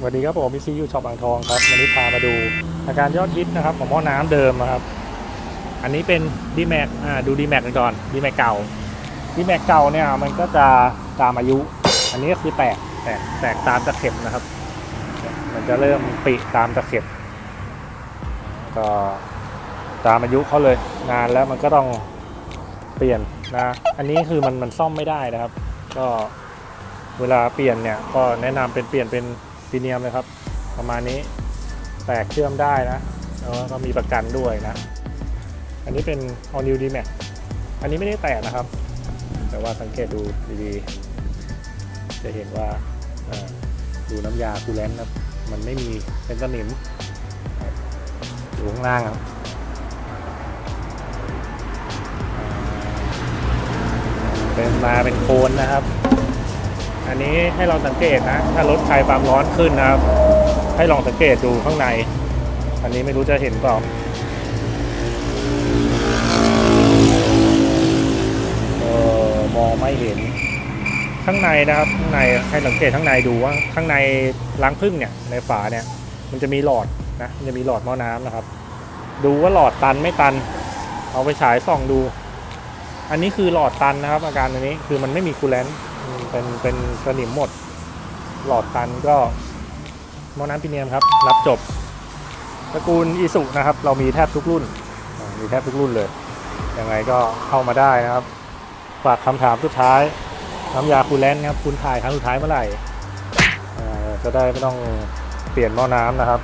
สวัสดีครับผมพีซียูช็อปอ่างทองครับวันนี้พามาดูอาการยอดฮิตนะครับของหม้อน้ำเดิมนะครับ อันนี้เป็นดีแม็กดูดีแม็กกันก่อนดีแม็กเก่าดีแม็กเก่าเนี่ยมันก็จะตามอายุ อันนี้ก็คือแตกแตกแตกตามตะเข็บนะครับ มันจะเริ่มปิตามตะเข็บก็ตามอายุเขาเลยนานแล้วมันก็ต้องเปลี่ยนนะอันนี้คือมันมันซ่อมไม่ได้นะครับ ก็เวลาเปลี่ยนเนี่ยก็แนะนำเป็นเปลี่ยนเป็น ซีเนียมเลยครับ ประมาณนี้แตกเชื่อมได้นะแล้วก็มีประกันด้วยนะ อันนี้เป็น all new d max อันนี้ไม่ได้แตกนะครับ แต่ว่าสังเกตดูดีๆ จะเห็นว่าดูน้ำยาคูลแลนต์นะมันไม่มีเป็นสนิมอยู่ข้างล่างครับเป็นมาเป็นโคนนะครับ อันนี้ให้เราสังเกตนะ ถ้ารถใครความร้อนขึ้นนะครับ ให้ลองสังเกตดูข้างใน อันนี้ไม่รู้จะเห็นเปล่าเออมองไม่เห็น ข้างในนะครับข้างในให้สังเกตข้างในดูว่าข้างในล้างพึ่งเนี่ยในฝาเนี่ย มันจะมีหลอดนะมันจะมีหลอดหม้อน้ำนะครับ ดูว่าหลอดตันไม่ตัน เอาไปฉายส่องดู อันนี้คือหลอดตันนะครับ อาการอันนี้คือมันไม่มีคูลแลนต์ เป็นเป็นสนิมหมด หลอดตันก็หม้อน้ำพิเนียมครับ รับจบตระกูลอีสุนะครับ เรามีแทบทุกรุ่น มีแทบทุกรุ่นเลยยังไงก็เข้ามาได้นะครับ ฝากคำถามสุดท้าย น้ำยาคูลแลนต์ครับ คุณถ่ายครั้งสุดท้ายเมื่อไหร่จะได้ไม่ต้องเปลี่ยนหม้อน้ำนะครับ